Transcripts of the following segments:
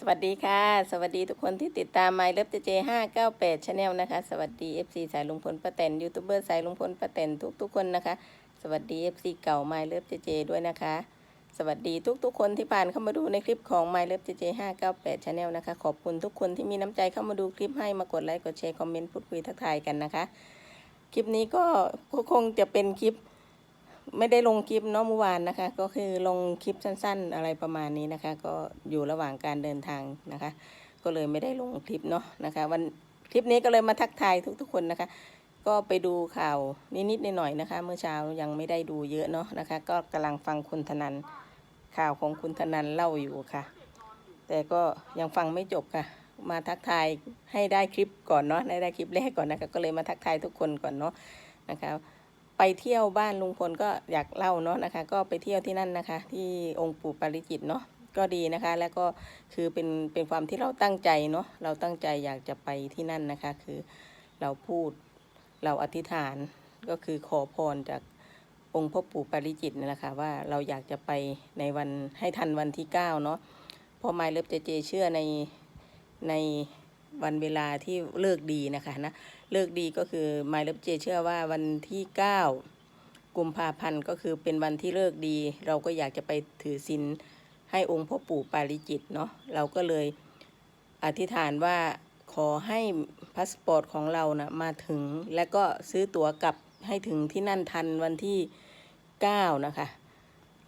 สวัสดีค่ะ สวัสดีทุกคนที่ติดตาม My Love JJ 598 Channel นะคะ สวัสดี FC สายลุงพลป้าแตนยูทูบเบอร์สายลุงพลป้าแตนทุกๆคนนะคะ สวัสดี FC เก่า My Love JJ ด้วยนะคะ สวัสดีทุกๆคนที่ผ่านเข้ามาดูในคลิปของ My Love JJ 598 Channel นะคะ ขอบคุณทุกคนที่มีน้ำใจเข้ามาดูคลิปให้มากดไลค์กดแชร์คอมเมนต์พูดคุยทักทายกันนะคะ คลิปนี้ก็คงจะเป็นคลิป ไม่ได้ลงคลิปเนาะเมื่อวานนะคะ ก็คือลงคลิปสั้น ๆ อะไรประมาณนี้นะคะ ก็อยู่ระหว่างการเดินทางนะคะ ก็เลยไม่ได้ลงคลิปเนาะนะคะ วันคลิปนี้ก็เลยมาทักทายทุกๆคนนะคะ ก็ไปดูข่าวนิดๆหน่อยๆนะคะ เมื่อเช้ายังไม่ได้ดูเยอะเนาะนะคะ ก็กำลังฟังคุณธนันข่าวของคุณธนันเล่าอยู่ค่ะ แต่ก็ยังฟังไม่จบค่ะ มาทักทายให้ได้คลิปก่อนเนาะได้ได้คลิปแรกก่อนนะคะ ก็เลยมาทักทายทุกคนก่อนเนาะนะคะ ไปเที่ยวบ้านลุงพลก็อยากเล่าเนาะนะคะ ก็ไปเที่ยวที่นั่นนะคะ ที่องค์ปู่ปาริจิตเนาะก็ดีนะคะ แล้วก็คือเป็นเป็นความที่เราตั้งใจเนาะเราตั้งใจอยากจะไปที่นั่นนะคะ คือเราพูดเราอธิษฐานก็คือขอพรจากองค์พ่อปู่ปาริจิตนี่แหละค่ะว่าเราอยากจะไปในวันให้ทันวันที่เก้าเนาะเพอไมเลิฟเจเจเชื่อในในวันเวลาที่เลิกดีนะคะนะ เลิกดีก็คือ My Love J เจเชื่อว่าวันที่ 9 กุมภาพันธ์ก็คือเป็นวันที่เลิกดี เราก็อยากจะไปถือศีลให้องค์พ่อปู่ปาริจิตเนาะเราก็เลยอธิษฐานว่าขอให้พาสปอร์ตของเรานะมาถึง และก็ซื้อตั๋วกลับให้ถึงที่นั่นทันวันที่ 9 นะคะ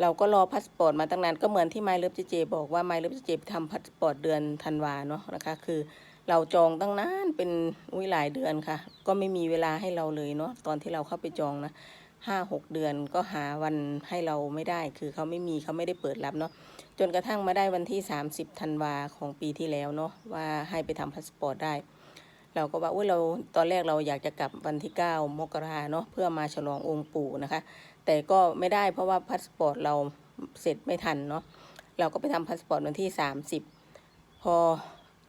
เราก็รอพาสปอร์ตมาตั้งนานก็เหมือนที่ My Love J บอกว่า My Love J ทำพาสปอร์ตเดือนธันวาเนาะนะคะคือ เราจองตั้งนานเป็นอุ้ยหลายเดือนค่ะ ก็ไม่มีเวลาให้เราเลยเนาะตอนที่เราเข้าไปจองนะห้าหกเดือนก็หาวันให้เราไม่ได้ คือเขาไม่มีเขาไม่ได้เปิดรับเนาะจนกระทั่งมาได้วันที่ 30ธันวาของปีที่แล้วเนาะว่าให้ไปทำพาสปอร์ตได้ เราก็ว่าอุ้ยเราตอนแรกเราอยากจะกลับวันที่ 9 มกราเนาะเพื่อมาฉลององค์ปู่นะคะ แต่ก็ไม่ได้เพราะว่าพาสปอร์ตเราเสร็จไม่ทันเนาะเราก็ไปทำพาสปอร์ตวันที่ 30 พอ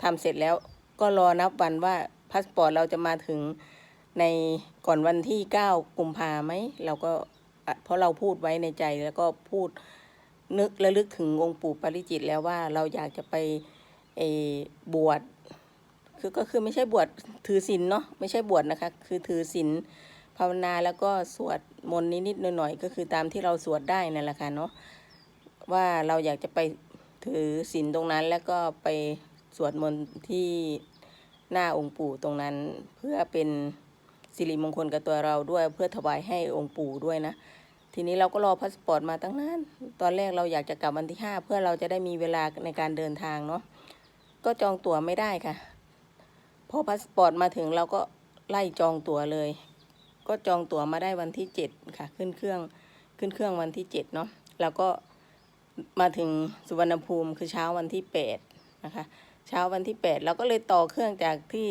ทำเสร็จแล้ว ก็รอนับวันว่าพาสปอร์ตเราจะมาถึงในก่อนวันที่9กุมภาไหมเราก็เพราะเราพูดไว้ในใจแล้วก็พูดนึกระลึกถึงองค์ปู่ปาริจิตแล้วว่าเราอยากจะไปเออบวชคือก็คือไม่ใช่บวชถือศีลเนาะไม่ใช่บวชนะคะ คือถือศีลภาวนาแล้วก็สวดมนต์นิดๆหน่อยๆก็คือตามที่เราสวดได้นั่นแหละค่ะเนาะว่าเราอยากจะไปถือศีลตรงนั้นแล้วก็ไปสวดมนต์ที่ หน้าองค์ปู่ตรงนั้นเพื่อเป็นสิริมงคลกับตัวเราด้วยเพื่อถวายให้องค์ปู่ด้วยนะ ทีนี้เราก็รอพาสปอร์ตมาตั้งนานตอนแรกเราอยากจะกลับวันที่ห้าเพื่อเราจะได้มีเวลาในการเดินทางเนาะก็จองตั๋วไม่ได้ค่ะ พอพาสปอร์ตมาถึงเราก็ไล่จองตั๋วเลย ก็จองตั๋วมาได้วันที่เจ็ดค่ะ ขึ้นเครื่องขึ้นเครื่องวันที่เจ็ดเนาะแล้วก็มาถึงสุวรรณภูมิคือเช้าวันที่แปดนะคะ เช้าวันที่แปดเราก็เลยต่อเครื่องจากที่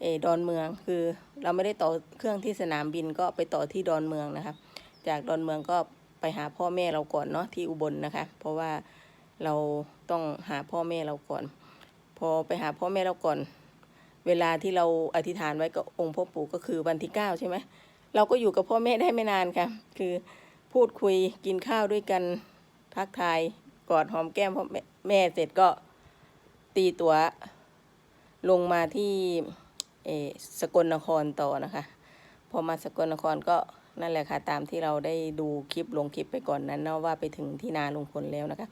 เอดอนเมืองคือ เราไม่ได้ต่อเครื่องที่สนามบินก็ไปต่อที่ดอนเมืองนะคะจากดอนเมืองก็ไปหาพ่อแม่เราก่อนเนาะที่อุบลนะคะ เพราะว่าเราต้องหาพ่อแม่เราก่อน พอไปหาพ่อแม่เราก่อน เวลาที่เราอธิษฐานไว้กับองค์พ่อปู่ก็คือวันที่เก้าใช่ไหมเราก็อยู่กับพ่อแม่ได้ไม่นานค่ะ คือพูดคุยกินข้าวด้วยกันทักทายกอดหอมแก้มพ่อแม่แม่เสร็จก็ ตีตัวลงมาที่เอสกลนครต่อนะคะ พอมาสกลนครก็นั่นแหละค่ะ ตามที่เราได้ดูคลิปลงคลิปไปก่อนนั้นเนาะว่าไปถึงที่นาลุงพลแล้วนะคะ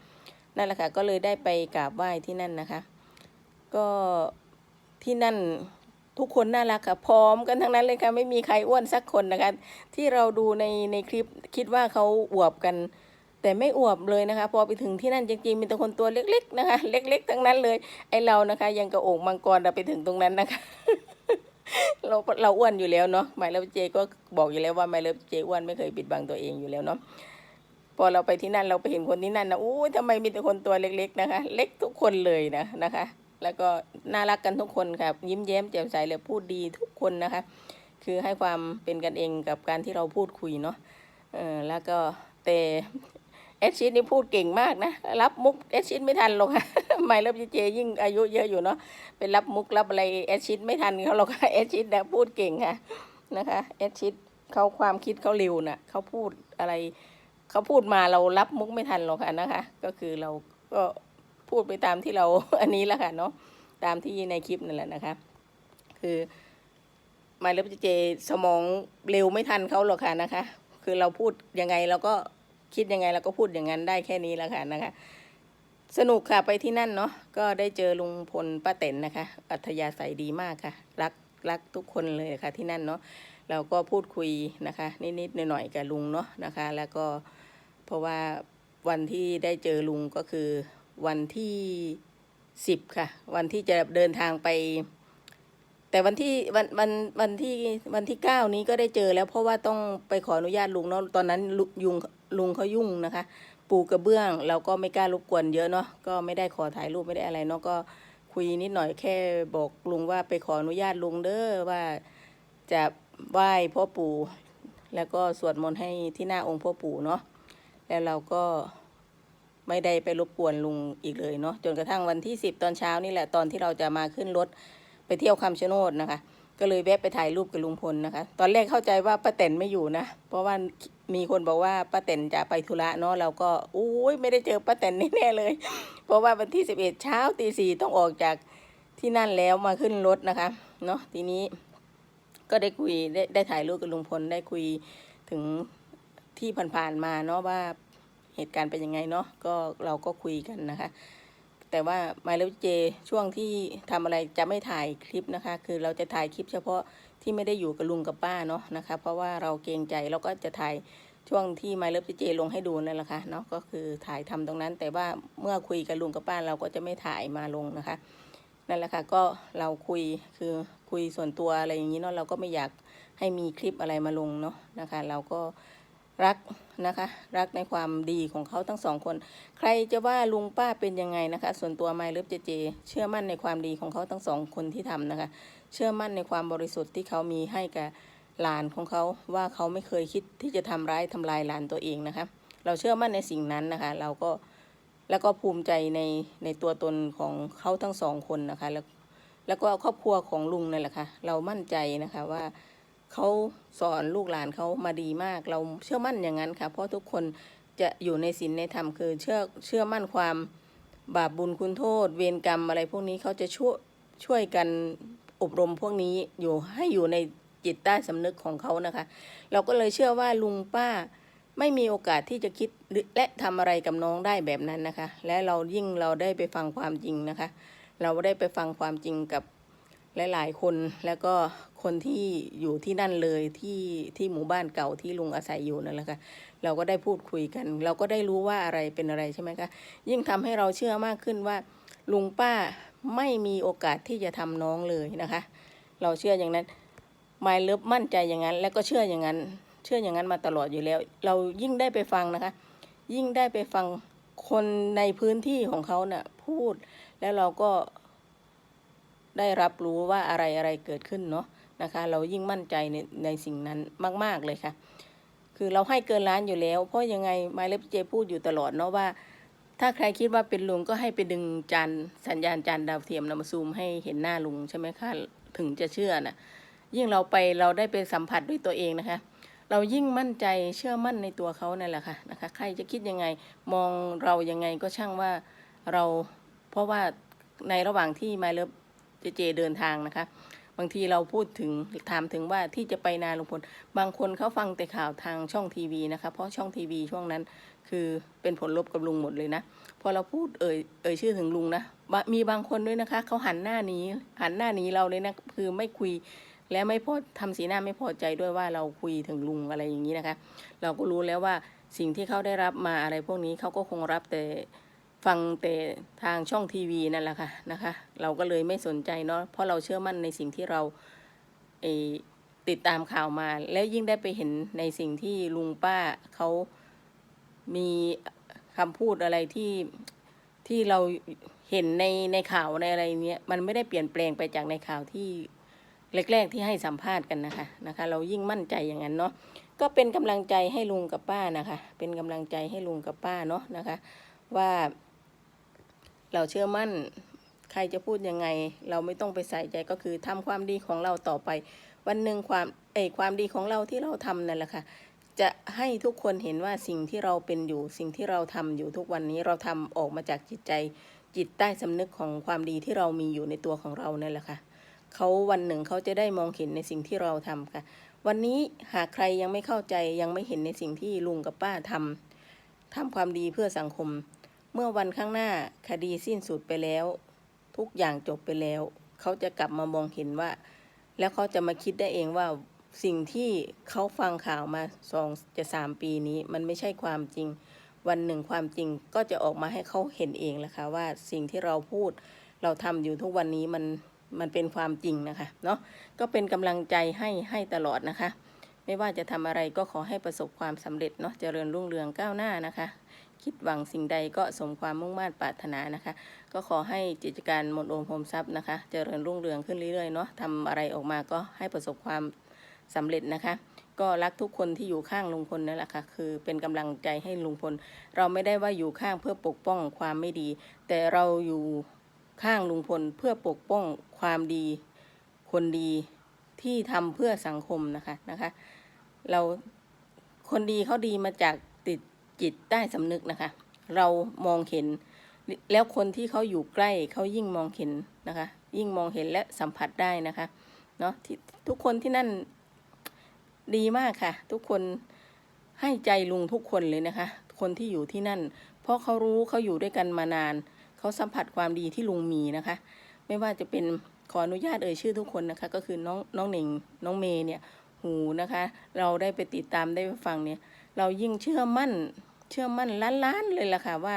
นั่นแหละค่ะ ก็เลยได้ไปกราบไหว้ที่นั่นนะคะ ก็ที่นั่นทุกคนน่ารักค่ะพร้อมกันทั้งนั้นเลยค่ะ ไม่มีใครอ้วนสักคนนะคะ ที่เราดูในในคลิปคิดว่าเขาอวบกัน แต่ไม่อวบเลยนะคะ พอไปถึงที่นั่นจริงๆมีแต่คนตัวเล็กๆนะคะ เล็ก ๆ ทั้งนั้นเลยไอเรานะคะ ยังกระโองมังกรเราไปถึงตรงนั้นนะคะ เราเราอ้วนอยู่แล้วเนาะหมายเลิฟเจก็บอกอยู่แล้วว่าหมายเลิฟเจอ้วนไม่เคยปิดบังตัวเองอยู่แล้วเนาะพอเราไปที่นั่นเราไปเห็นคนที่นั่นนะอู้ทำไมมีแต่คนตัวเล็ก ๆนะคะ เล็กทุกคนเลยนะนะคะ แล้วก็น่ารักกันทุกคนค่ะยิ้มแย้มแจ่มใสเลยพูดดีทุกคนนะคะ คือให้ความเป็นกันเองกับการที่เราพูดคุยเนาะเออแล้วก็แต่ เอชชิดนี่พูดเก่งมากนะ รับมุกเอชชิดไม่ทันหรอกค่ะไม่รับเจเจยิ่งอายุเยอะอยู่เนาะเป็นรับมุกรับอะไรเอชชิดไม่ทันเขาหรอกค่ะเอชชิดนะพูดเก่งค่ะนะคะเอชชิดเขาความคิดเขาเร็วน่ะเขาพูดอะไรเขาพูดมาเรารับมุกไม่ทันหรอกค่ะนะคะ ก็คือเราก็พูดไปตามที่เราอันนี้แหละค่ะเนาะตามที่ในคลิปนั่นแหละนะคะ คือมาเล็บเจสมองเร็วไม่ทันเขาหรอกค่ะนะคะ คือเราพูดยังไงเราก็ คิดยังไงเราก็พูดอย่างนั้นได้แค่นี้แล้วค่ะนะคะ สนุกค่ะไปที่นั่นเนาะก็ได้เจอลุงพลป้าเต็นนะคะ อัธยาศัยดีมากค่ะ รักรักทุกคนเลยค่ะที่นั่นเนาะเราก็พูดคุยนะคะ นิดๆหน่อยๆกับลุงเนาะนะคะ แล้วก็เพราะว่าวันที่ได้เจอลุงก็คือวันที่สิบค่ะ วันที่จะเดินทางไป แต่วันที่วันวันวันที่วันที่เก้านี้ก็ได้เจอแล้ว เพราะว่าต้องไปขออนุญาตลุงเนาะตอนนั้นลุยุงลุงเขายุ่งนะคะ ปูกระเบื้องเราก็ไม่กล้ารบกวนเยอะเนาะก็ไม่ได้ขอถ่ายรูปไม่ได้อะไรเนาะก็คุยนิดหน่อยแค่บอกลุงว่าไปขออนุญาตลุงเด้อว่าจะไหว้พ่อปู่แล้วก็สวดมนต์ให้ที่หน้าองค์พ่อปู่เนาะแล้วเราก็ไม่ได้ไปรบกวนลุงอีกเลยเนาะจนกระทั่งวันที่สิบตอนเช้านี่แหละตอนที่เราจะมาขึ้นรถ ไปเที่ยวคำชะโนดนะคะ ก็เลยแวะไปถ่ายรูปกับลุงพลนะคะ ตอนแรกเข้าใจว่าป้าแตนไม่อยู่นะ เพราะว่ามีคนบอกว่าป้าแตนจะไปธุระเนาะเราก็อุ้ยไม่ได้เจอป้าแตนแน่เลย เพราะว่าวันที่สิบเอ็ดเช้าตีสี่ต้องออกจากที่นั่นแล้วมาขึ้นรถนะคะเนาะทีนี้ก็ได้คุยได้ได้ถ่ายรูปกับลุงพลได้คุยถึงที่ผ่านๆมาเนาะว่าเหตุการณ์เป็นยังไงเนาะก็เราก็คุยกันนะคะ แต่ว่าไมาแล้วเจช่วงที่ทำอะไรจะไม่ถ่ายคลิปนะคะ คือเราจะถ่ายคลิปเฉพาะที่ไม่ได้อยู่กับลุงกับป้าเนาะนะคะ เพราะว่าเราเกรงใจเราก็จะถ่ายช่วงที่ไมาเลิฟเจลงให้ดูนั่นแหละค่ะเนาะก็คือถ่ายทำตรงนั้น แต่ว่าเมื่อคุยกับลุงกับป้าเราก็จะไม่ถ่ายมาลงนะคะนั่นแหละค่ะก็เราคุยคือคุยส่วนตัวอะไรอย่างนี้เนาะเราก็ไม่อยากให้มีคลิปอะไรมาลงเนาะนะคะ เราก็ รักนะคะ รักในความดีของเขาทั้งสองคน ใครจะว่าลุงป้าเป็นยังไงนะคะ ส่วนตัวไมล์เลิฟเจเจ เชื่อมั่นในความดีของเขาทั้งสองคนที่ทำนะคะ เชื่อมั่นในความบริสุทธิ์ที่เขามีให้กับหลานของเขาว่าเขาไม่เคยคิดที่จะทำร้ายทำลายหลานตัวเองนะคะ เราเชื่อมั่นในสิ่งนั้นนะคะ เราก็แล้วก็ภูมิใจในในตัวตนของเขาทั้งสองคนนะคะ แล้วแล้วก็ครอบครัวของลุงนั่นแหละค่ะเรามั่นใจนะคะว่า เขาสอนลูกหลานเขามาดีมาก เราเชื่อมั่นอย่างนั้นค่ะ เพราะทุกคนจะอยู่ในศีลในธรรมคือเชื่อเชื่อมั่นความบาปบุญคุณโทษ เวรกรรมอะไรพวกนี้เขาจะช่วยช่วยกันอบรมพวกนี้อยู่ให้อยู่ในจิตใต้สำนึกของเขานะคะ เราก็เลยเชื่อว่าลุงป้าไม่มีโอกาสที่จะคิดและทำอะไรกับน้องได้แบบนั้นนะคะ และเรายิ่งเราได้ไปฟังความจริงนะคะ เราได้ไปฟังความจริงกับ หลาย ๆ คนแล้วก็คนที่อยู่ที่นั่นเลยที่ที่หมู่บ้านเก่าที่ลุงอาศัยอยู่นั่นแหละค่ะเราก็ได้พูดคุยกัน เราก็ได้รู้ว่าอะไรเป็นอะไรใช่ไหมคะยิ่งทำให้เราเชื่อมากขึ้นว่า ลุงป้าไม่มีโอกาสที่จะทำน้องเลยนะคะ เราเชื่ออย่างนั้นไมายเลิฟมั่นใจอย่างนั้น แล้วก็เชื่ออย่างนั้น เชื่ออย่างนั้นมาตลอดอยู่แล้ว เรายิ่งได้ไปฟังนะคะ ยิ่งได้ไปฟังคนในพื้นที่ของเขาเนะ่ะพูดแล้วเราก็ ได้รับรู้ว่าอะไรอะไรเกิดขึ้นเนาะนะคะ เรายิ่งมั่นใจในในสิ่งนั้นมาก ๆเลยค่ะ คือเราให้เกินล้านอยู่แล้ว เพราะยังไงไมเล็บเจพูดอยู่ตลอดเนาะว่า ถ้าใครคิดว่าเป็นลุงก็ให้ไปดึงจานสัญญาณจานดาวเทียมนำมาซูมให้เห็นหน้าลุงใช่ไหมคะถึงจะเชื่อนะยิ่งเราไปเราได้ไปสัมผัสด้วยตัวเองนะคะ เรายิ่งมั่นใจเชื่อมั่นในตัวเขานั่นแหละค่ะนะคะ ใครจะคิดยังไงมองเรายังไงก็ช่างว่าเราเพราะว่าในระหว่างที่ไมเลิฟ เจเจเดินทางนะคะ บางทีเราพูดถึงถามถึงว่าที่จะไปนาลุงพล บางคนเขาฟังแต่ข่าวทางช่องทีวีนะคะ เพราะช่องทีวีช่วงนั้นคือเป็นผลลบกับลุงหมดเลยนะ พอเราพูดเอ่ยเอ่ยชื่อถึงลุงนะ มีบางคนด้วยนะคะเขาหันหน้านี้หันหน้านี้เราเลยนะคือไม่คุยและไม่พอทำสีหน้าไม่พอใจด้วยว่าเราคุยถึงลุงอะไรอย่างนี้นะคะ เราก็รู้แล้วว่าสิ่งที่เขาได้รับมาอะไรพวกนี้เขาก็คงรับแต่ ฟังแต่ทางช่องทีวีนั่นแหละค่ะนะคะ เราก็เลยไม่สนใจเนาะเพราะเราเชื่อมั่นในสิ่งที่เราเอติดตามข่าวมา แล้วยิ่งได้ไปเห็นในสิ่งที่ลุงป้าเขามีคำพูดอะไรที่ที่เราเห็นในในข่าวในอะไรเนี้ยมันไม่ได้เปลี่ยนแปลงไปจากในข่าวที่แรกๆที่ให้สัมภาษณ์กันนะคะนะคะ เรายิ่งมั่นใจอย่างนั้นเนาะก็เป็นกำลังใจให้ลุงกับป้านะคะ เป็นกำลังใจให้ลุงกับป้าเนาะนะคะ ว่า เราเชื่อมั่นใครจะพูดยังไง เราไม่ต้องไปใส่ใจก็คือทำความดีของเราต่อไป วันหนึ่งความเอยความดีของเราที่เราทำนั่นแหละค่ะจะให้ทุกคนเห็นว่าสิ่งที่เราเป็นอยู่ สิ่งที่เราทำอยู่ทุกวันนี้เราทำออกมาจากจิตใจ จิตใต้สำนึกของความดีที่เรามีอยู่ในตัวของเรานั่นแหละค่ะเขาวันหนึ่งเขาจะได้มองเห็นในสิ่งที่เราทำค่ะ วันนี้หากใครยังไม่เข้าใจยังไม่เห็นในสิ่งที่ลุงกับป้าทำทำความดีเพื่อสังคม เมื่อวันข้างหน้าคดีสิ้นสุดไปแล้ว ทุกอย่างจบไปแล้ว เขาจะกลับมามองเห็นว่า แล้วเขาจะมาคิดได้เองว่าสิ่งที่เขาฟังข่าวมาสองจะสามปีนี้ มันไม่ใช่ความจริง วันหนึ่งความจริงก็จะออกมาให้เขาเห็นเองแหละค่ะว่าสิ่งที่เราพูด เราทำอยู่ทุกวันนี้มันมันเป็นความจริงนะคะเนาะก็เป็นกำลังใจให้ให้ตลอดนะคะ ไม่ว่าจะทำอะไรก็ขอให้ประสบความสำเร็จเนาะเจริญรุ่งเรืองก้าวหน้านะคะ คิดหวังสิ่งใดก็สมความมุ่งมั่นปรารถนานะคะ ก็ขอให้กิจการมนโอมโฮมทรัพย์นะคะเจริญรุ่งเรืองขึ้นเรื่อยๆเนาะทำอะไรออกมาก็ให้ประสบความสำเร็จนะคะ ก็รักทุกคนที่อยู่ข้างลุงพลนั่นแหละค่ะ คือเป็นกำลังใจให้ลุงพล เราไม่ได้ว่าอยู่ข้างเพื่อปกป้องความไม่ดี แต่เราอยู่ข้างลุงพลเพื่อปกป้องความดี คนดีที่ทำเพื่อสังคมนะคะนะคะ เราคนดีเขาดีมาจากติด จิตใต้สำนึกนะคะ เรามองเห็น แล้วคนที่เขาอยู่ใกล้เขายิ่งมองเห็นนะคะ ยิ่งมองเห็นและสัมผัสได้นะคะเนาะท,ทุกคนที่นั่นดีมากค่ะ ทุกคนให้ใจลุงทุกคนเลยนะคะ คนที่อยู่ที่นั่น เพราะเขารู้เขาอยู่ด้วยกันมานาน เขาสัมผัสความดีที่ลุงมีนะคะ ไม่ว่าจะเป็นขออนุญาตเอ่ยชื่อทุกคนนะคะ ก็คือน้องน้องหนิงน้องเมย์เนี่ยหูนะคะ เราได้ไปติดตามได้ไปฟังเนี่ย เรายิ่งเชื่อมั่น เชื่อมั่นล้านๆเลยล่ะค่ะว่า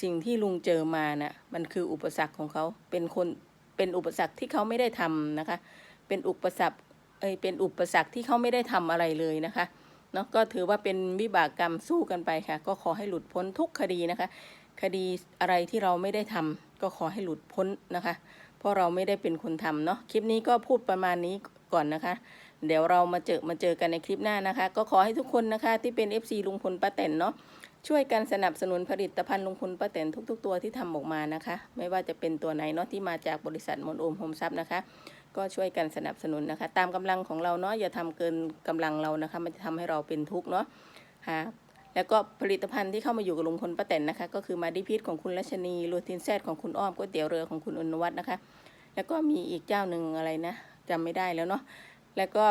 สิ่งที่ลุงเจอมาน่ะมันคืออุปสรรคของเขาเป็นคนเป็นอุปสรรคที่เขาไม่ได้ทำนะคะ เป็นอุปสรรคเอ้ยเป็นอุปสรรคที่เขาไม่ได้ทำอะไรเลยนะคะเนาะก็ถือว่าเป็นวิบากกรรมสู้กันไปค่ะ ก็ขอให้หลุดพ้นทุกคดีนะคะ คดีอะไรที่เราไม่ได้ทำก็ขอให้หลุดพ้นนะคะ เพราะเราไม่ได้เป็นคนทำเนาะคลิปนี้ก็พูดประมาณนี้ก่อนนะคะ เดี๋ยวเรามาเจอมาเจอกันในคลิปหน้านะคะ ก็ขอให้ทุกคนนะคะ ที่เป็น FC ลุงพลป้าแตนเนาะ ช่วยกันสนับสนุนผลิตภัณฑ์ลุงพลป้าแตนทุก ๆ ตัวที่ทำออกมานะคะ ไม่ว่าจะเป็นตัวไหนเนาะที่มาจากบริษัทมนโอมโฮมซับนะคะ ก็ช่วยกันสนับสนุนนะคะ ตามกำลังของเราเนาะอย่าทำเกินกำลังเรานะคะ มันจะทำให้เราเป็นทุกข์เนาะฮะแล้วก็ผลิตภัณฑ์ที่เข้ามาอยู่กับลุงพลป้าแตนนะคะ ก็คือมาดิพิษของคุณรัชนีโรตินแซดของคุณอ้อมก๋วยเตี๋ยวเรือของคุณอนวัฒน์นะคะ แล้วก็มีอีกเจ้าหนึ่งอะไรนะจำไม่ได้แล้วเนาะแล้วก็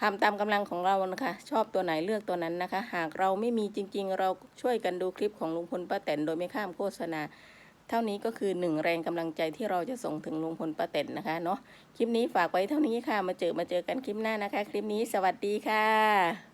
ทำตามกำลังของเรานะคะ ชอบตัวไหนเลือกตัวนั้นนะคะ หากเราไม่มีจริง ๆ เราช่วยกันดูคลิปของลุงพลป้าแตนโดยไม่ข้ามโฆษณา เท่านี้ก็คือหนึ่งแรงกำลังใจที่เราจะส่งถึงลุงพลป้าแตนนะคะเนาะคลิปนี้ฝากไว้เท่านี้ค่ะมาเจอมาเจอกันคลิปหน้านะคะ คลิปนี้สวัสดีค่ะ